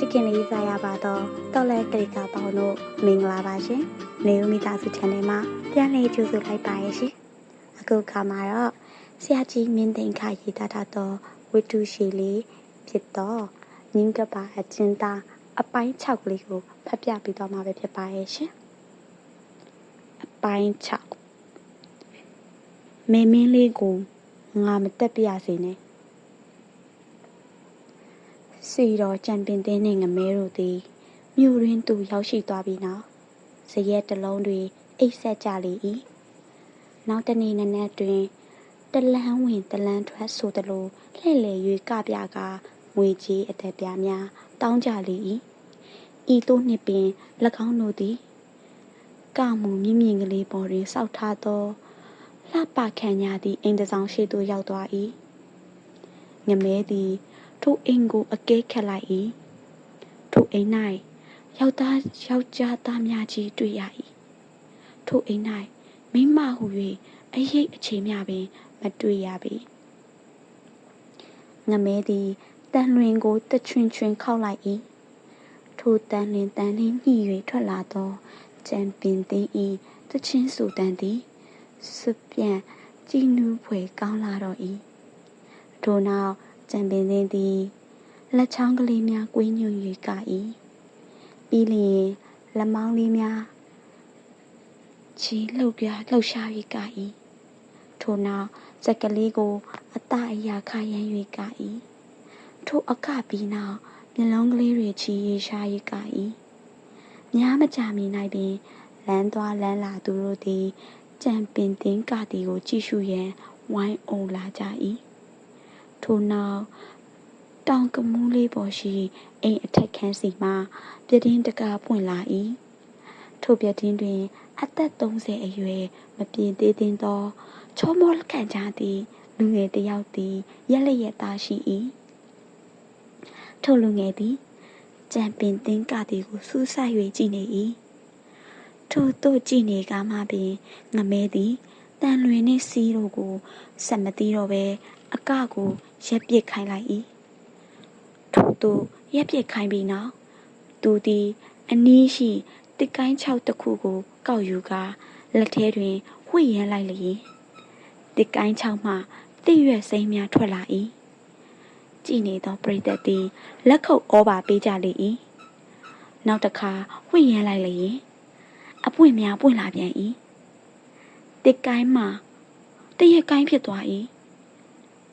ချစ်ခင်လေးစားရပါတော့တော်လဲကလေးကပေါင်းတို့မင်္ဂလာပါရှင်နေဦးမိသားစု channel မှာပြန်လည်ကြိုဆိုလိုက်ပါရဲ့ရှင်အခုခါမှာတော့ဆရာကြီးမင်းသိန်ခရေးသားထားသောဝတ္ထုရှိလေးဖြစ်တော့ငင်းကပါအကျဉ်းသားအပိုင်း6ကလေးကိုဖတ်ပြပေးသွားမှာပဲဖြစ်ပါရဲ့ရှင်အပိုင်း6မေမင်းလေးကိုငါမတက်ပြရစေနဲ့ စီတော်ကြံပင်သေးနှင့်ငမဲတို့သည် မြို့ရင်းသူရောက်ရှိသွားပြီနော်ဇရက်တစ်လုံးတွေအိတ်ဆက်ကြလေ၏နောက်တနေ့နက်နက်တွင်တလန်းဝင်တလန်းထွက်ဆိုသလိုလှည့်လည်၍ကပြကငွေကြီးအသက်ပြားများတောင်းကြလေ၏ဤသို့နှစ်ပင်၎င်းတို့သည်ကမှုမြင့်မြင့်ကလေးပေါ်တွင်စောက်ထားသောလှပခံရသည့်အိမ်တစ်ဆောင်ရှိသို့ရောက်သွား၏ငမဲသည် ထိုအိမ်ကို အကဲခတ်လိုက်၏ထိုအိမ်၌ယောက်သားယောက်ျားသားများကြီးတွေ့ရ၏ထိုအိမ်၌မိန်းမဟု၍အရေးအခြေမြပင် မတွေ့ရပေငမဲသည်တန်လွင်ကိုတချွင်ချွင်ခောက်လိုက်၏ထိုတန်လင်တန်လင်းညှိ၍ထွက်လာသောကြံပင်သိ၏တချင်းဆူတန်သည်စပြန်ကြည်နူးဖွယ်ကောင်းလာတော့၏ထိုနောက် ကြံပင်သိသည်လက်ချောင်းကလေးများကွင်းညွန့်၍က၏ပြီးလျင်လက်မောင်းလေးများချီလှုပ်ပြလှုပ်ရှား၍က၏ထိုနောက်စက်ကလေးကို အတအရာခရမ်း၍က၏ထိုအခပြီးနောက်မျက်လုံးကလေးတွေချီရရှား၍က၏များမကြမီ၌ပင်လမ်းသွားလမ်းလာသူတို့သည်ကြံပင်တင်းကတီကိုကြည့်ရှုရန်ဝိုင်းအုံလာကြ၏ ထိုနောက်တောင်ကမူးလေးပေါ်ရှိအိမ်အထက်ခန်းစီမှပြတင်းတကားပွင့်လာ၏ထိုပြတင်းတွင် အသက်30အရွယ်မပြင်းသေးသေးသောချောမောခံကြသည့်လူငယ်တစ်ယောက်သည်ရက်လက်ရက်သားရှိ၏ထိုလူငယ်သည်ကြံပင်တင်းကသည်ကိုစူးစိုက်၍ကြည့်နေ၏ထိုတို့ကြည့်နေကမှပင်ငမဲသည်တန်လွင်နှင့်စီးတို့ကိုဆက်မသိတော့ပဲ အကကိုရက်ပစ်ခိုင်းလိုက်၏ထို့သို့ရက်ပစ်ခိုင်းပြီးနောက်သူသည်အနီးရှိတစ်ကိုင်း၆တစ်ခုကိုကောက်ယူကာလက်ထဲတွင်ဝှိရမ်းလိုက်လျင်တစ်ကိုင်း၆မှတိရွက်စိမ်းများထွက်လာ၏ကြည်နေသောပရိသတ်သည်လက်ခုပ်ဩဘာပေးကြလေ၏နောက်တစ်ခါဝှိရမ်းလိုက်လျင်အပွင့်များပွင့်လာပြန်၏တစ်ကိုင်းမှတရက်ကိုင်းဖြစ်သွား၏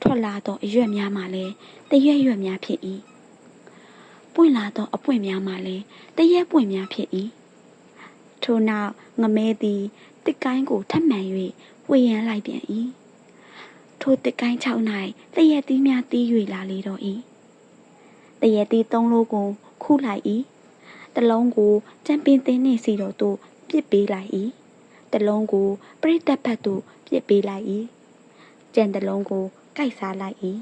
ထွက်လာသောအရွက်များမှလည်းတရက်ရွက်များဖြစ်၏ပွင့်လာသောအပွင့်များမှလည်းတရက်ပွင့်များဖြစ်၏ထို့နောက်ငမဲသည်တစ်ကိုင်းကိုထပ်မံ၍ဝေယံလိုက်ပြန်၏ထိုတစ်ကိုင်း၆၌တရက်သီးများတီး၍လာလေတော့၏တရက်သီးသုံးလုံးကိုခုလိုက်၏တလုံးကိုကြံပင်သင်းနှင့်စီတော်သို့ပြစ်ပေးလိုက်၏တလုံးကိုပရိသတ်ဘတ်သို့ပြစ်ပေးလိုက်၏ကြံတလုံးကို ကိုက်စားလိုက်၏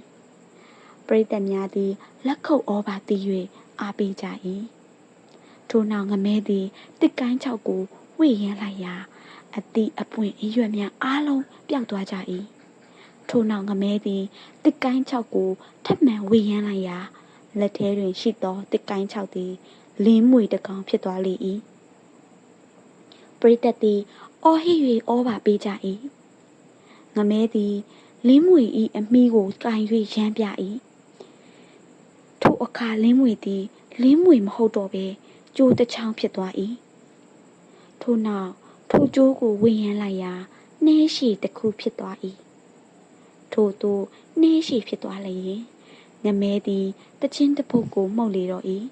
ပရိသတ်များသည် လက်ခုပ်ဩဘာတီး၍အားပေးကြ၏ထို့နောက်ငမဲသည်တစ်ကိုင်းချောက်ကိုဝေရမ်းလိုက်ရာအတိအပွင့်အရွက်များအားလုံးပျောက်သွားကြ၏ထို့နောက်ငမဲသည်တစ်ကိုင်းချောက်ကိုထပ်မံဝေရမ်းလိုက်ရာလက်ထဲတွင်ရှိသောတစ်ကိုင်းချောက်သည်လင်းမွေတကောင်ဖြစ်သွားလေ၏ပရိသတ်သည်အော်ဟစ်၍ဩဘာပေးကြ၏ငမဲသည် လင်းမွေဤအမိကိုကင်၍ရမ်းပြ၏ထိုအခါလင်းမွေသည် လင်းမွေမဟုတ်တော့ဘဲကျိုးတစ်ချောင်းဖြစ်သွား၏ထို့နောက်ထိုကျိုးကိုဝေယမ်းလိုက်ရာနှဲရှိတစ်ခုဖြစ်သွား၏ထို့သို့နှဲရှိဖြစ်သွားလျင်ငမဲသည်တချင်းတစ်ပုတ်ကိုမှုတ်လေတော့၏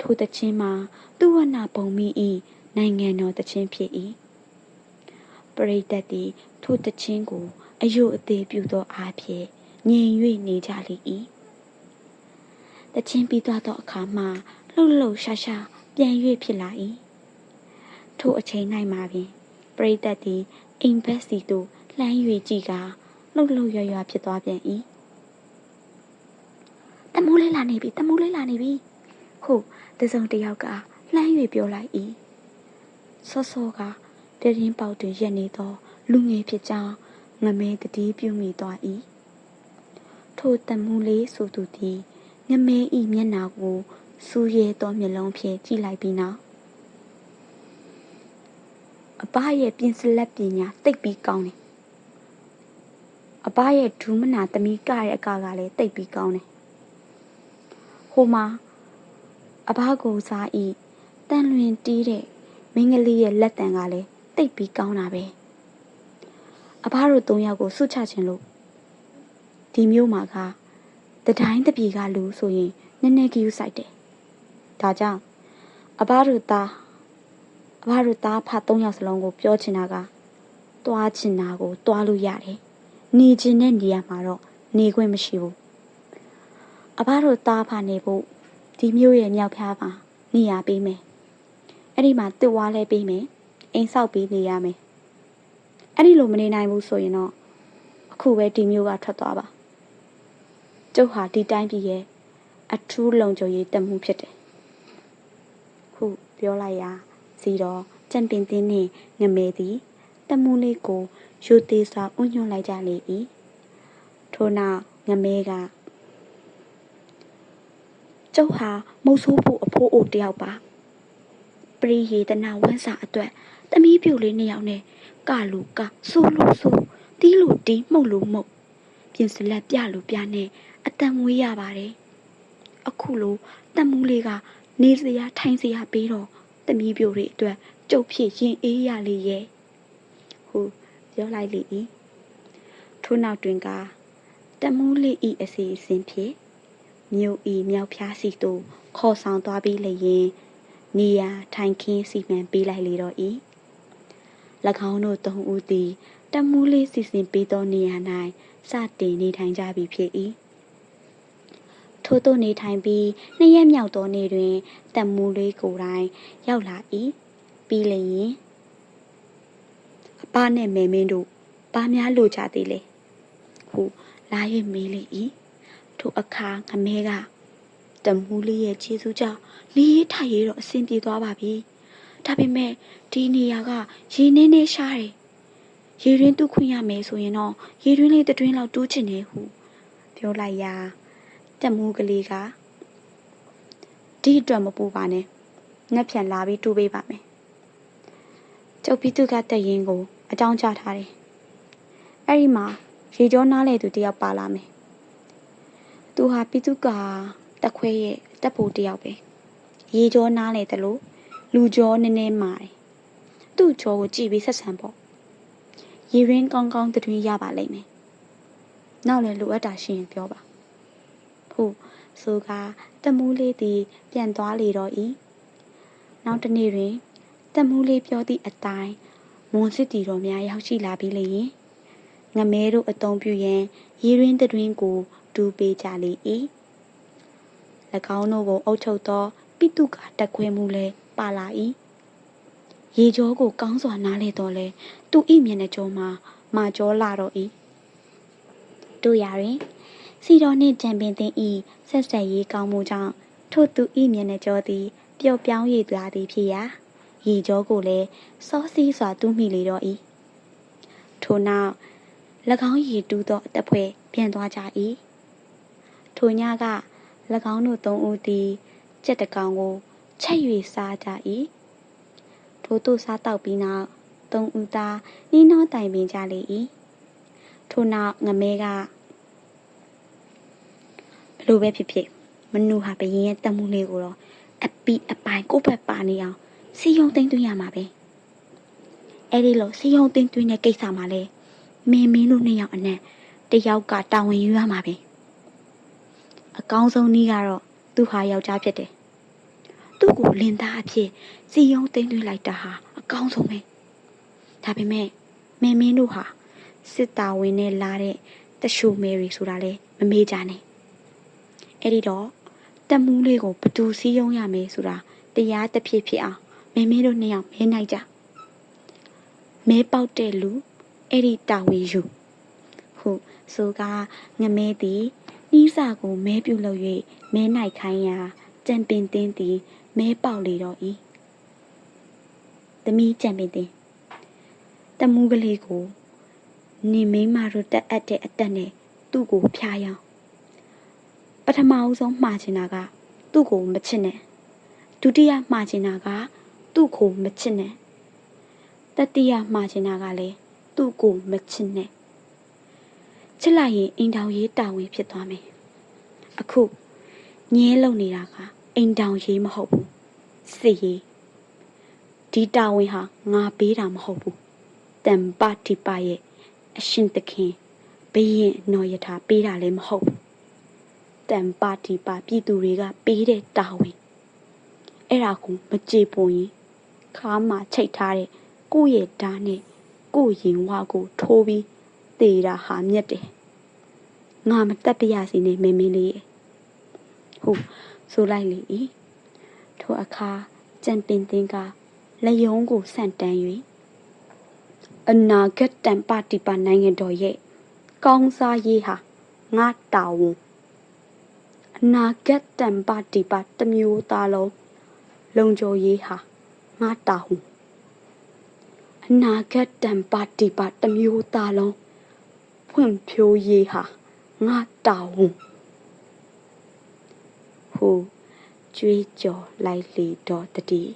ထိုတချင်းမှာသူဝနာပုံမိ၏နိုင်ငံတော်တချင်းဖြစ်၏ပရိသတ်သည်ထိုတချင်းကို အယုအသေးပြုသောအားဖြင့်ငြိမ်၍နေကြလေ၏တချင်းပြီးသွားသောအခါမှာလှုပ်လှုပ်ရှားရှားပြန်၍ဖြစ်လာ၏ထိုအချိန်၌မှပင်ပရိသတ်သည်အိမ်ဘက်စီသို့လှမ်း၍ကြည့်ကာလှုပ်လှုပ်ရွရွဖြစ်သွားပြန်၏တမိုးလေးလာနေပြီတမိုးလေးလာနေပြီဟုတ်တစုံတယောက်ကလှမ်း၍ပြောလိုက်၏စောစောကပြင်းပေါက်တွင်ရက်နေသော လူငယ်ဖြစ်ကြောင်း ငမဲတတိပြုမိသွား၏ထိုတမှုလေးဆိုသူသည်ငမဲဤမျက်နာကိုစူးရဲသောမျက်လုံးဖြင့်ကြည့်လိုက်ပြီးနောက်အဘရဲ့ပြင်စလက်ပညာတိတ်ပြီးကောင်းတယ်အဘရဲ့ဒူးမနာသမီးကရဲ့အကကလည်းတိတ်ပြီးကောင်းတယ်ဟိုမှာအဘကိုစားဤတန်လွင်တီးတဲ့မင်းကလေးရဲ့လက်တံကလည်းတိတ်ပြီးကောင်းတာပဲ အဘတို့၃ယောက်ကိုစွတ်ချခြင်းလို့ဒီမျိုးမှာကတတိုင်းတပြေကလူဆိုရင်နည်းနည်းကြည့်ဆိုင်တယ်ဒါကြောင့်အဘတို့သားအဘတို့သားဖ၃ယောက်စလုံးကိုပြောချင်တာကတွားချင်တာကိုတွားလို့ရတယ်နေချင်တဲ့နေရာမှာတော့နေခွင့်မရှိဘူးအဘတို့သားဖနေဖို့ဒီမျိုးရဲ့မြောက်ဖျားပါနေရပေးမယ်အဲ့ဒီမှာတစ်ဝါလဲပေးမယ်အိမ်ဆောက်ပေးနေရမယ် အဲ့ဒီလိုမနေနိုင်ဘူးဆိုရင်တော့အခုပဲဒီမျိုးကထွက်သွားပါကျုပ်ဟာဒီတိုင်းပြည်ရဲ့အထူးလုံခြုံရေးတမှုဖြစ်တယ်ခုပြောလိုက်ရာစီတော့ကြံပင်တင်းနှင့်ငမဲသည်တမှုလေးကိုယူသေးစွာဥညွှန်လိုက်ကြလေ၏ထို့နောက်ငမဲကကျုပ်ဟာမုတ်ဆိုးဖို့အဖိုးအိုတယောက်ပါပရိယေတနာဝန်းစာအတွက် တမီးပြိုလေးနှစ်ယောက်နဲ့ကလူကဆိုးလို့ဆိုးတီးလို့တီးမှုတ်လို့မှုတ်ပြင်စလက်ပြလို့ပြနဲ့အတန်မွေးရပါတယ်အခုလိုတတ်မှုလေးကနေစရာထိုင်စရာပေးတော့တမီးပြိုတွေအတွက်ကြုတ်ဖြစ်ရင်အေးရလေရဲ့ဟုပြောလိုက်လေ၏ထို့နောက်တွင်ကတမှုလေးဤအစီအစဉ်ဖြင့်မြို့ဤမြောက်ဖျားစီသို့ခေါ်ဆောင်သွားပြီးလျင်နေရာထိုင်ခင်းစီမံပေးလိုက်လေတော့၏၎ င်းတို့သုံးဦးသည်တမှုလေးစီစဉ်ပေးသောနေရာ၌စတင်နေထိုင်ကြပြီဖြစ်၏ထို့သို့နေထိုင်ပြီးနှစ်ရက်မြောက်သောနေ့တွင်တမှုလေးကိုယ်တိုင်ရောက်လာ၏ပြီးလျင်အပနဲ့မေမင်းတို့ဘာများလိုချသေးလဲဟုလာ၍မေးလေ၏ထိုအခါငမဲကတမူးလေးရဲ့ခြေစူးကြောင့်နေရထိုင်ရတော့အဆင်ပြေသွားပါပြီ ဒါပေမဲ့ဒီနေရာကရေနည်းနည်းရှားတယ်ရေရင်းတူးခွင့်ရမယ်ဆိုရင်တော့ရေရင်းလေးတွင်းလောက်တူးချင်တယ်ဟုပြောလိုက်ရာတမူးကလေးကဒီအတွက်မပူပါနဲ့ငှက်ပြန်လာပြီးတူးပေးပါမယ်ကျုပ်ပြီးသူကတက်ရင်ကိုအကြောင်းချထားတယ်အဲ့ဒီမှာရေကြောနားလေသူတယောက်ပါလာမယ်သူဟာပြီးသူကတက်ခွဲရဲ့တက်ဖို့တယောက်ပဲရေကြောနားလေတယ်လို့ လူကြောနည်းနည်းမာတယ်သူ့ကြောကိုကြည့်ပြီးဆက်ဆံပေါ့ရေရင်းကောင်းကောင်းတွင်ရပါလိမ့်မယ်နောက်လည်းလိုအပ်တာရှိရင်ပြောပါဟုတ်ဆိုကတမူးလေးသည်ပြန်သွားလေတော့၏နောက်တစ်နေ့တွင်တမူးလေးပြောသည့်အတိုင်းမွန်စစ်တီတော်များရောက်ရှိလာပြီးလျင်ငမဲတို့အုံပြုရန်ရေရင်းတွင်ကိုဒူးပေးကြလေ၏၎င်းတို့ကိုအုပ်ချုပ်သောပိတုကတက်ခွဲမှုလဲ ပါလာ၏ရေကြောကိုကောင်းစွာနားလေတော့လဲသူဤမျက်နှာကြောမှာမာကြောလာတော့၏တို့ရရင်စီတော်နှင့်ကြံပင်သိဤဆက်ဆက်ရေးကောင်းမှုကြောင့်ထို့သူဤမျက်နှာကြောသည်ပျော့ပြောင်းရည်သွားသည်ဖြစ်ရာရေကြောကိုလည်းစောစီးစွာတူးမိလေတော့၏ထို့နောက်၎င်းရည်တူးသောအတက်ဖွဲ့ပြန်သွားကြ၏ထိုညက၎င်းတို့သုံးဦးသည်ကြက်တကောင်ကို ချက်၍စားကြ၏ထို့သို့စားတောက်ပြီးနောက်သုံးဦးသားနှီးနှောတိုင်ပင်ကြလေ၏ထို့နောက်ငမဲကဘလို့ပဲဖြစ်ဖြစ်မနူဟာဘရင်ရဲ့တမှုလေးကိုတော့အပီအပိုင်ကိုယ့်ဘက်ပါနေအောင်စီယုံသိမ့်သွင်းရမှာပဲအဲ့ဒီလိုစီယုံသိမ့်သွင်းတဲ့ကိစ္စမှာလဲမင်းမင်းတို့နှစ်ယောက်အနက်တယောက်ကတာဝန်ယူရမှာပဲအကောင်းဆုံးနည်းကတော့သူဟာယောက်ျားဖြစ်တယ် သူ့ကိုလင်သားအဖြစ်စီယုံသိမ့်သွင်းလိုက်တာဟာအကောင်းဆုံးပဲဒါပေမဲ့မင်းမင်းတို့ဟာစစ်တာဝင်နဲ့လာတဲ့တရှူမယ်ရီဆိုတာလဲမမေ့ကြနဲ့အဲ့ဒီတော့တမူးလေးကိုဘသူစည်းရုံးရမယ်ဆိုတာတရားတစ်ဖြစ်ဖြစ်အောင်မင်းမင်းတို့နှစ်ယောက်မဲနိုင်ကြမဲပေါက်တဲ့လူအဲ့ဒီတာဝန်ယူဟုတ်ဆိုကငမဲသည်နှီးစာကိုမဲပြုတ်လို့၍မဲနိုင်ခိုင်းရာကြံပင်တင်းသည် မဲပေါက်လေတော့၏သမီးကြံပင်တင်းတမူးကလေးကိုနေမိန်းမတို့တက်အပ်တဲ့အတက်နဲ့သူ့ကိုဖျားယောင်းပထမအဦးဆုံးမှားချင်တာက သူ့ကိုမချစ်နဲ့ဒုတိယမှားချင်တာက သူ့ကိုမချစ်နဲ့တတိယမှားချင်တာကလည်းသူ့ကိုမချစ်နဲ့ချစ်လိုက်ရင်အိမ်တောင်ရေးတာဝန်ဖြစ်သွားမယ်အခုငဲလုံနေတာက အိမ်တောင်ရေးမဟုတ်ဘူးစစ်ရေးဒီတာဝန်ဟာငါပေးတာမဟုတ်ဘူးတန်ပတိပါရဲ့အရှင်သခင်ဘရင်နော်ရထားပေးတာလည်းမဟုတ်ဘူးတန်ပတိပါပြည်သူတွေကပေးတဲ့တာဝန်အဲ့ဒါကိုမကြေပွန်ရင်ခါမှချိတ်ထားတဲ့ကိုယ့်ရဲ့ဓာတ်နဲ့ကိုယ့်ရင်ဝါကိုထိုးပြီးတေတာဟာမြက်တယ်ငါမတက်ပြရစီနဲ့မင်းမင်းလေးရဲ့ဟုတ် ဆိုလိုက်လေဤထိုအခါကြံပင်တင်ကလက်ယုံကိုဆန့်တန်း၍အနာဂတ်တံပါတိပါနိုင်ငံတော်ရဲ့ကောင်းစားရေးဟာငါတာဝန်အနာဂတ်တံပါတိပါတစ်မျိုးသားလုံးလုံခြုံရေးဟာငါတာဝန်အနာဂတ်တံပါတိပါတစ်မျိုးသားလုံးဖွံ့ဖြိုးရေးဟာငါတာဝန် ဟူကြွေးကြော်လိုက်လေတော့တည်း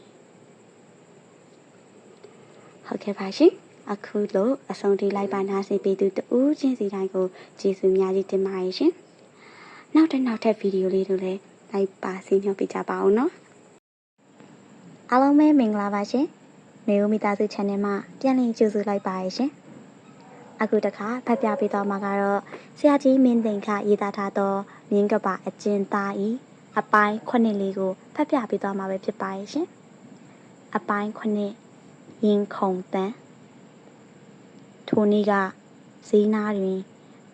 ဟုတ်ကဲ့ပါရှင်အခုလို့အဆုံးထိလိုက်ပါနာစီပေးသူတူးချင်းစီတိုင်းကိုကျေးဇူးများကြီးတင်ပါတယ်ရှင်နောက်တစ်နောက်ထပ်ဗီဒီယိုလေးတို့လည်းလိုက်ပါစီမျှော်ပေးကြပါဦးနော်အားလုံးပဲမင်္ဂလာပါရှင်နေဦးမိသားစု channel မှာပြန်လည်ကြိုဆိုလိုက်ပါရရှင်အခုတခါဖတ်ပြပေးတော့မှာကတော့ဆရာကြီးမင်းသိန်ခရေးသားထားသောမြင်းကပါအကျဉ်းသားဤ အပိုင်းခုနှစ်လေးကိုဖတ်ပြပေးသွားမှာပဲဖြစ်ပါရဲ့ရှင်အပိုင်းခုနှစ်ရင်ခုံတန်းထိုနေ့ကဈေးနာတွင်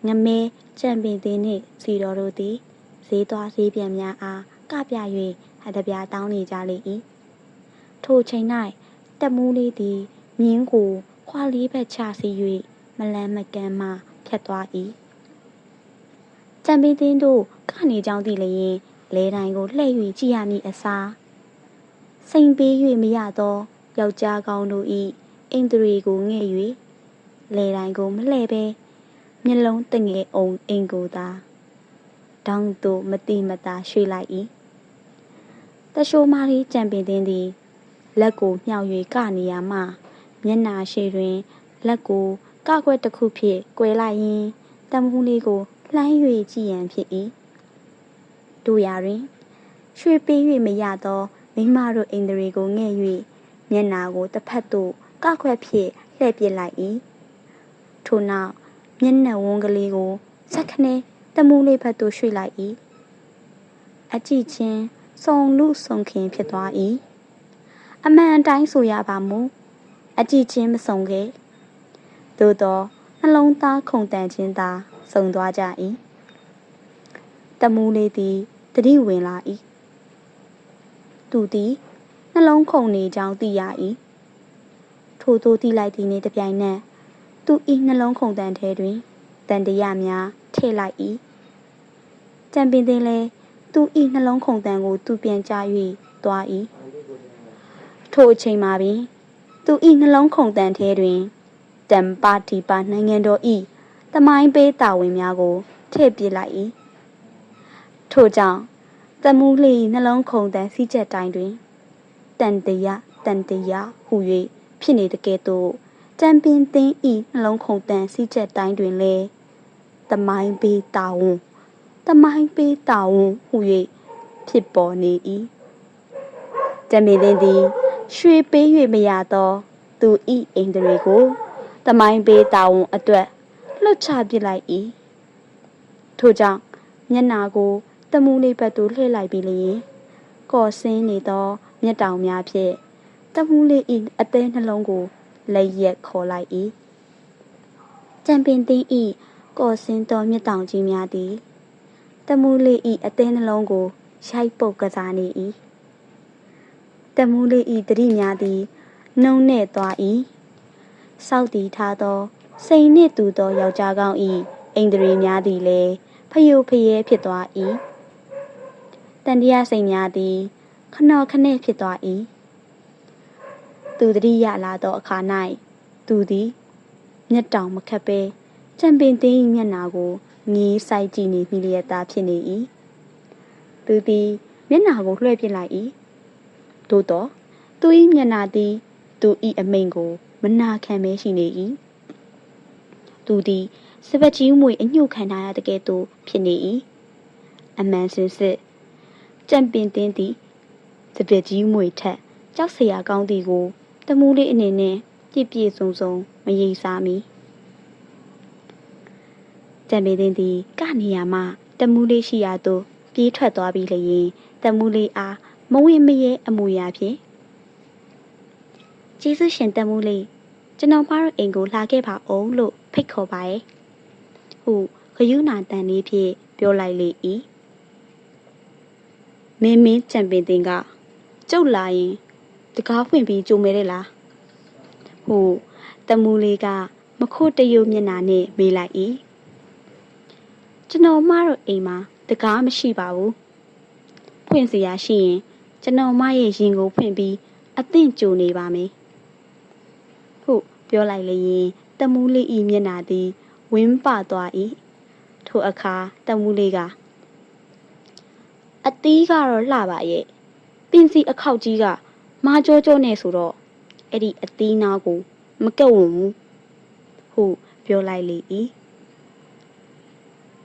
ငမဲကြံပင်သေးနှင့်စီတော်တို့သည်ဈေးသွားဈေးပြန်များအားကပြ၍ဟတပြားတောင်းနေကြလေ၏ထိုချိန်၌တက်မူးလေးသည်မြင်းကိုခွာလေးဘက်ချစီ၍မလန်းမကန်းမှဖြတ်သွား၏ကြံပင်သင်းတို့ကနေကြောင်းသည့်လျင် လဲတိုင်းကိုလှည့်၍ကြည့်ရမည်အစားစိန်ပေး၍မရသောယောက်ျားကောင်းတို့၏အိန္ဒြေကိုငဲ့၍လဲတိုင်းကိုမလှည့်ပဲမျက်လုံးတငယ်အောင်အိမ်ကိုသာတောင်းသူမတိမတာရွှေ့လိုက်၏တရှိုးမာလေးကြံပင်သင်းသည်လက်ကိုမြှောက်၍ကနေရမှမျက်နာရှိတွင်လက်ကိုကကွက်တစ်ခုဖြင့်꿰လိုက်ရင်တမူးလေးကိုလှမ်း၍ကြည်ရန်ဖြစ်၏ တို့ရာတွင်ရွှေပေး၍မရသောမိမတို့အိန္ဒြေကိုငဲ့၍မျက်နာကိုတစ်ဖက်သို့ကခွက်ဖြင့်လှည့်ပစ်လိုက်၏ထို့နောက်မျက်နှာဝန်းကလေးကိုစက်ခနဲတမူးလေးဘက်သို့ရွှေ့လိုက်၏အကြည့်ချင်းစုံလူစုံခင်ဖြစ်သွား၏အမှန်အတိုင်းဆိုရပါမူအကြည့်ချင်းမစုံခဲ့သို့သောနှလုံးသားခုန်တန်ခြင်းသာစုံသွားကြ၏တမူးလေးသည် တတိဝင်လာ၏သူသည်နှလုံးခုန်နေကြောင်းသိရ၏ထို့သို့သိလိုက်သည်နှင့်တပြိုင်နက်သူ၏နှလုံးခုန်တန်ထဲတွင်တန်တရများထည့်လိုက်၏ကြံပင်သည်လည်းသူ၏နှလုံးခုန်တန်ကို သူပြန်ကြား၍သွား၏ထိုအချိန်မှာပင်သူ၏နှလုံးခုန်တန်ထဲတွင်တမ်ပါတီပါနိုင်ငံတော်၏တမိုင်းပေးတာဝန်များကိုထည့်ပစ်လိုက်၏ ထို့ကြောင့်တမှုလေးနှလုံးခုန်တန်စီးချက်တိုင်းတွင်တန်တရတန်တရဟူ၍ဖြစ်နေတကယ်သို့တံပင်သိန်းဤနှလုံးခုန်တန်စီးချက်တိုင်းတွင်လည်းတမိုင်းပေးတာဝန်တမိုင်းပေးတာဝန်ဟူ၍ဖြစ်ပေါ်နေ၏တံပင်သိန်းသည်ရွှေပေး၍မရသောသူဤအိန္ဒြေကိုတမိုင်းပေးတာဝန်အတွက်လွတ်ချပစ်လိုက်၏ထို့ကြောင့်မျက်နာကို တမူးလေးဘက်သို့လှည့်လိုက်ပြီးလျင်ကော်ဆင်းနေသောမျက်တောင်များဖြင့်တမူးလေး၏အသေးနှလုံးကိုလက်ရက်ခေါ်လိုက်၏ကြံပင်သိန်း၏ကော်ဆင်းသောမျက်တောင်ကြီးများသည်တမူးလေး၏အသေးနှလုံးကိုရိုက်ပုတ်ကစားနေ၏တမူးလေး၏တတိများသည်နှုံနဲ့သွား၏စောက်တီထားသောစိန်နှင့်တူသောယောက်ျားကောင်း၏အိန္ဒြေများသည်လည်းဖယိုဖယဲဖြစ်သွား၏ တန်တရားစိန်များသည်ခနောခနဲ့ဖြစ်သွား၏သူတတိယလာသောအခါ၌သူသည်မျက်တောင်မခတ်ပဲကြံပင်သိမ်းမျက်နာကိုငေးဆိုင်ကြည့်နေမိလျက်သားဖြစ်နေ၏သူသည်မျက်နှာကိုလွှဲပစ်လိုက်၏သို့တော့သူ၏မျက်နှာသည် သူ၏အမိန်ကိုမနာခံမဲရှိနေ၏သူသည်စပက်ကြီးမွေအညှို့ခံထားရတဲ့ကဲ့သို့ဖြစ်နေ၏အမှန်စင်စစ် ကြံ့ပင်သင်းသည့်စပက်ကြီးမွေထက်ကြောက်စရာကောင်းသည်ကိုတမူးလေးအနေနဲ့ပြည့်ပြည့်စုံစုံမရိပ်စားမိကြံ့ပင်သင်းသည်ကနေရာမှတမူးလေးရှိရာသို့ပြေးထွက်သွားပြီးလျင်တမူးလေးအားမဝင်မရဲအမူအရာဖြင့်ကျေးဇူးရှင်တမူးလေးကျွန်တော်မတို့အိမ်ကိုလာခဲ့ပါအောင်လို့ဖိတ်ခေါ်ပါရဲ့ဟုခယူးနာတန်လေးဖြင့်ပြောလိုက်လေ၏ မင်းမင်းကြံပင်တင်ကကျုပ်လာရင်တကားဖွင့်ပြီးကြုံမဲတဲ့လားဟုတမူးလေးကမခို့တရုပ်မျက်နှာနဲ့မေးလိုက်၏ကျွန်တော်မတို့အိမ်မှာတကားမရှိပါဘူးဖွင့်စရာရှိရင်ကျွန်တော်မရဲ့ရင်ကိုဖွင့်ပြီးအသင့်ကြိုနေပါမယ်ဟုတ်ပြောလိုက်လျင်တမူးလေးဤမျက်နာသည်ဝင်းပသွား၏ထိုအခါတမူးလေးက အတီးကတော့လှပါရဲ့ပင်စီအခောက်ကြီးကမာကြောကြောနဲ့ဆိုတော့အဲ့ဒီအတီးနာကို မကက်ဝင်ဘူးဟုတ်ပြောလိုက်လေ၏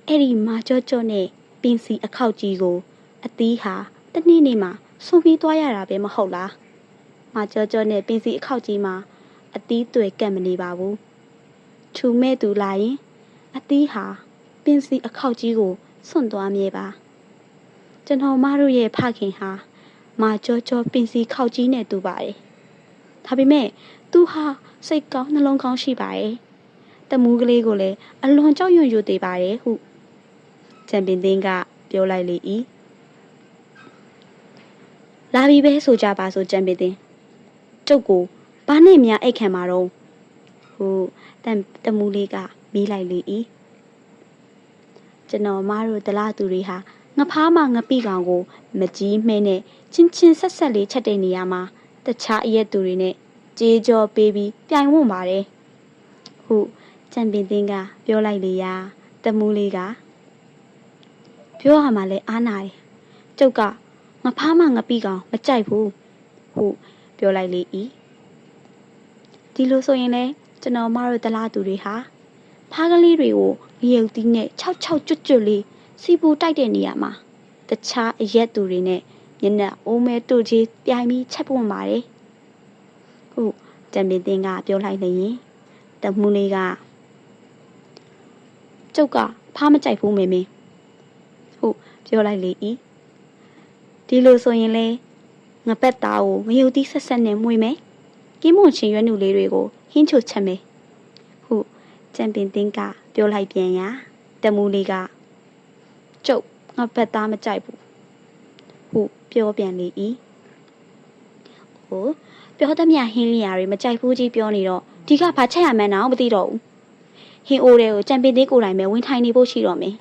အဲ့ဒီမာကြောကြောနဲ့ပင်စီအခောက်ကြီးကိုအတီးဟာတနေ့နေ့မှာဆွပြီးသွားရတာပဲမဟုတ်လား။မကြောကြောနဲ့ပင်စီအခောက်ကြီးမှာအတီးတွေကပ်မနေပါဘူး။ထူမဲ့သူလာရင်အတီးဟာပင်စီအခောက်ကြီးကိုစွန့်သွားမြဲပါ။ ကျွန်တော်မတို့ရဲ့ဖခင်ဟာမကြောကြောပင်စီခောက်ကြီးနဲ့တူပါတယ်။ဒါပေမဲ့သူဟာစိတ်ကောင်းနှလုံးကောင်းရှိပါတယ်။တမူးကလေးကိုလည်းအလွန်ကြောက်ရွံ့ယူသေးပါတယ်ဟုချန်ပင်သင်းကပြောလိုက်လေ၏လာပြီပဲဆိုကြပါဆိုကြံပေတင်ကျုပ်ကိုဘာနဲ့များအိတ်ခံမှာတော့ဟိုတန်တမူလေးကမီးလိုက်လေ၏ကျွန်တော်မတို့တလားသူတွေဟာ ငဖားမငပိကောင်ကို မကြီးမှဲနဲ့ချင်းချင်းဆက်ဆက်လေးချက်တဲ့နေရာမှာတခြားအရက်သူတွေနဲ့ကြေးကြောပေးပြီးပြိုင်ဝန့်ပါတယ်ဟုချန်ပင်တင်းကပြောလိုက်လေရာတမူးလေးကပြောရမှာလဲအားနာတယ်ကျုပ်ကငဖားမငပိကောင်မကြိုက်ဘူးဟုပြောလိုက်လေ၏ဒီလိုဆိုရင်လဲကျွန်တော်မတို့တလားသူတွေဟာဖားကလေးတွေကိုငရုတ်သီးနဲ့6 6ကျွတ်ကျွတ်လေး စီပူတိုက်တဲ့နေရာမှာတခြားအရက်သူတွေနဲ့မျက်နှာအိုးမဲတို့ကြီးပြိုင်ပြီးချက်ပွန်ပါတယ်ဟုတံပင်တင်ကပြောလိုက်လျင်တမှုလေးကကျုပ်ကဖားမကြိုက်ဘူးမေမေဟုပြောလိုက်လေ၏ဒီလိုဆိုရင်လဲငပက်သားကိုငရုတ်သီးဆက်ဆက်နဲ့မွေမယ်ကင်းမွန်ချင်ရွက်နုလေးတွေကိုဟင်းချိုချက်မယ်ဟုချန်ပင်တင်းကပြောလိုက်ပြန်ရာတမူလေးက ကျုပ်ငပက်သားမကြိုက်ဘူးဟုပြောပြန်လေ၏ဟိုပြောသမျှဟင်းလျာတွေမကြိုက်ဘူးကြီးပြောနေတော့ဒီကဘာချက်ရမှန်းတော့မသိတော့ဘူးဟင်းအိုးတွေကိုချန်ပင်တင်းကိုယ်တိုင်ပဲဝင်ထိုင်နေဖို့ရှိတော့မယ်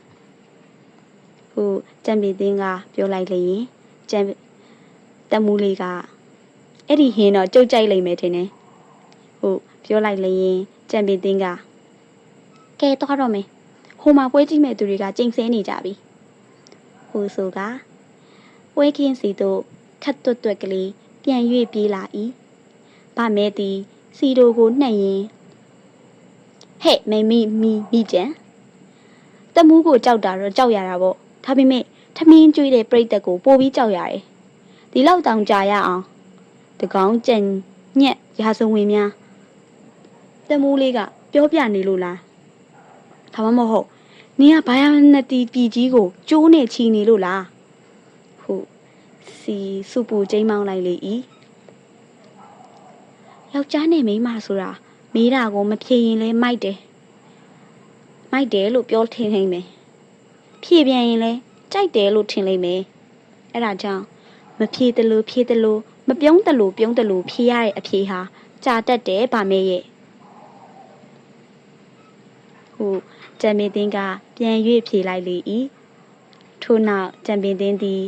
ဟုချန်ပင်တင်းကပြောလိုက်လျင်ကျန်တမူးလေးကအဲ့ဒီဟင်းတော့ကြုတ်ကြိုက်လိမ့်မယ်ထင်တယ်ဟုတ်ပြောလိုက်လျင်ကြံပင်တင်းကကဲတော့တော့မယ်ဟိုမှာပွဲကြည့်မဲ့သူတွေကကြိမ်ဆဲနေကြပြီ ဟိုဆိုကပွဲခင်းစီတို့ခတ်တွတ်တွက်ကလေးပြန်၍ပြေးလာ၏ဗမဲသည်စီတိုကိုနှံ့ရင်ဟဲ့မိမိမိမိကျန်တမူးကိုကြောက်တာတော့ကြောက်ရတာပေါ့ဒါပေမဲ့ထမင်းကျွေးတဲ့ပြိတ္တကိုပို့ပြီးကြောက်ရတယ်။ဒီလောက်တောင်ကြာရအောင်တကောင်းကြံညက်ရာဇဝင်များတမူးလေးကပြောပြနေလို့လား။ဒါမှမဟုတ် နင်ကဘာယာနတီပြည်ကြီးကိုကျိုးနဲ့ချီနေလို့လား။ဟုတ်စီစုပူကျိမ်းမောင်းလိုက်လေ၏။ယောက်ျားနဲ့မိန်းမဆိုတာမေးတာကိုမဖြေရင်လဲမိုက်တယ်။မိုက်တယ်လို့ပြောထင်နေမယ်။ဖြေပြန်ရင်လဲကြိုက်တယ်လို့ထင်လိမ့်မယ်အဲ့ဒါကြောင့်မဖြေတလို့ဖြေတလို့မပြုံးတလို့ပြုံးတလို့ဖြေရတဲ့အဖြေဟာကြာတတ်တယ်ဗာမဲရဲ့ဟုတ် ကြံပင်တင်းကပြန်၍ဖြေလိုက်လေ၏ထို့နောက်ကြံပင်တင်းသည်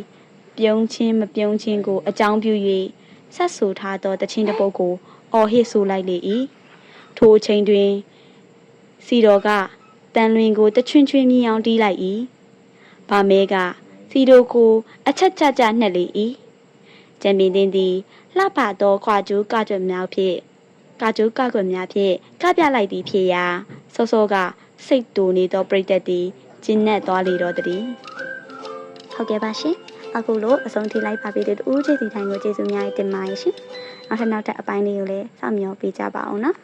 ပြုံးချင်းမပြုံးချင်းကို အကြောင်းပြု၍ဆက်ဆူထားသောတခြင်းတစ်ပုဒ်ကို အော်ဟစ်ဆိုလိုက်လေ၏ထိုအချိန်တွင် စီတော်ကတန်လွင်ကိုတချွင်းချွင်းမြင်အောင်တီးလိုက်၏ဗာမဲကစီတို့ကို အချက်ချကြနှက်လေ၏ကြံပင်တင်းသည်လှပသောခွာကျိုးကကြွက်များဖြင့်ကကြိုးကကွက်များဖြင့်ကပြလိုက်သည်ဖြစ်ရာစောစောက စိတ်တူနေသောပရိသတ်သည်ကျဉ်နဲ့သွားလေတော့သည်ဟုတ်ကဲ့ပါရှင်အခုလို့အဆုံးထိလိုက်ပါပေးတဲ့တူးချေစီတိုင်းကိုကျေးဇူးများတင်ပါတယ်ရှင်နောက်ထပ်နောက်ထပ်အပိုင်းလေးကိုလည်းစောင့်မျှော်ပေးကြပါအောင်နော်